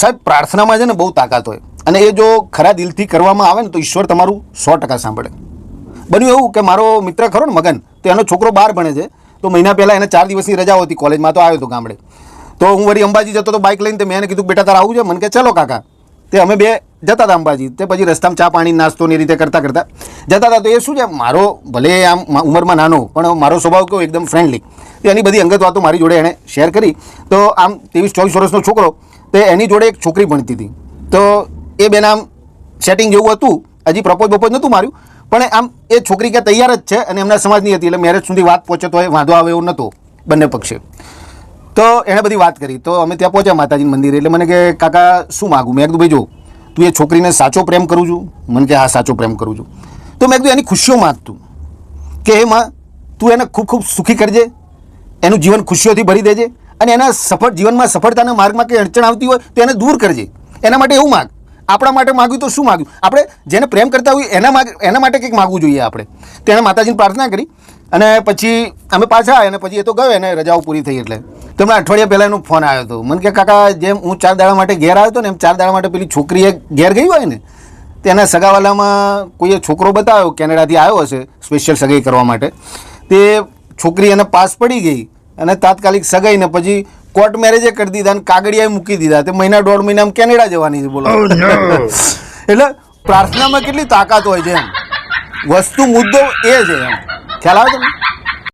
સાહેબ, પ્રાર્થનામાં છે ને બહુ તાકાત હોય. અને એ જો ખરા દિલથી કરવામાં આવે ને તો ઈશ્વર તમારું સો ટકા સાંભળે. બન્યું એવું કે મારો મિત્ર ખરો ને મગન, તો એનો છોકરો બહાર ભણે છે. તો મહિના પહેલાં એને ચાર દિવસની રજા હતી, કોલેજમાં તો આવ્યો હતો ગામડે. તો હું વળી અંબાજી જતો તો બાઇક લઈને તો મેં એને કીધું, બેટા, તારા આવું છે? મને કે, ચલો કાકા. તે અમે બે જતા હતા અંબાજી. તે પછી રસ્તામાં ચા પાણી, નાસ્તો ને રીતે કરતાં કરતાં જતા હતા. તો એ શું છે, મારો ભલે આમ ઉંમરમાં નાનો પણ મારો સ્વભાવ કેવો એકદમ ફ્રેન્ડલી એની બધી અંગત વાતો મારી જોડે એણે શેર કરી. તો આમ ત્રેવીસ ચોવીસ વર્ષનો છોકરો તે એની જોડે એક છોકરી ભણતી હતી. તો એ બેન આમ સેટિંગ જેવું હતું, હજી પ્રપોઝ બપોઝ નહોતું માર્યું, પણ આમ એ છોકરી કે તૈયાર જ છે અને એમના સમાજની હતી, એટલે મેરેજ સુધી વાત પહોંચે તો એ વાંધો આવે એવો નહોતો બંને પક્ષે. તો એણે બધી વાત કરી. તો અમે ત્યાં પહોંચ્યા માતાજી મંદિરે, એટલે મને કે, કાકા, શું માગું? મેં કીધું, ભાઈ, જો, તું એ છોકરીને સાચો પ્રેમ કરું છું. મને કે, હા, સાચો પ્રેમ કરું છું. તો મેં કીધું, એની ખુશીઓ માગતું. કે એમાં તું એને ખૂબ ખૂબ સુખી કરજે, એનું જીવન ખુશીઓથી ભરી દેજે અને એના સફળ જીવનમાં સફળતાના માર્ગમાં કંઈ અડચણ આવતી હોય તો એને દૂર કરજે. એના માટે એવું માગ. આપણા માટે માગ્યું તો શું માગ્યું? આપણે જેને પ્રેમ કરતા હોઈએ એના માગ, એના માટે કંઈક માગવું જોઈએ આપણે. તેણે માતાજીને પ્રાર્થના કરી અને પછી અમે પાછા આવ્યા અને પછી એ તો ગયો એને રજાઓ પૂરી થઈ એટલે. તો મને અઠવાડિયા પહેલાં એનો ફોન આવ્યો હતો. મને કે, કાકા, જેમ હું ચાર દાડા માટે ઘેર આવ્યો હતો ને એમ ચાર દાડા માટે પેલી છોકરીએ ઘેર ગઈ હોય ને તેના સગાવાલામાં કોઈએ છોકરો બતાવ્યો, કેનેડાથી આવ્યો હશે સ્પેશિયલ સગાઈ કરવા માટે. તે છોકરી એને પાસ પડી ગઈ. અને તાત્કાલિક સગાઈ ને પછી કોર્ટ મેરેજે કરી દીધા અને કાગળિયા મૂકી દીધા. તે મહિના દોઢ મહિનામાં કેનેડા જવાની છે બોલો. એટલે પ્રાર્થનામાં કેટલી તાકાત હોય છે એમ? વસ્તુ મુદ્દો એ છે એમ. ખ્યાલ આવે તમને?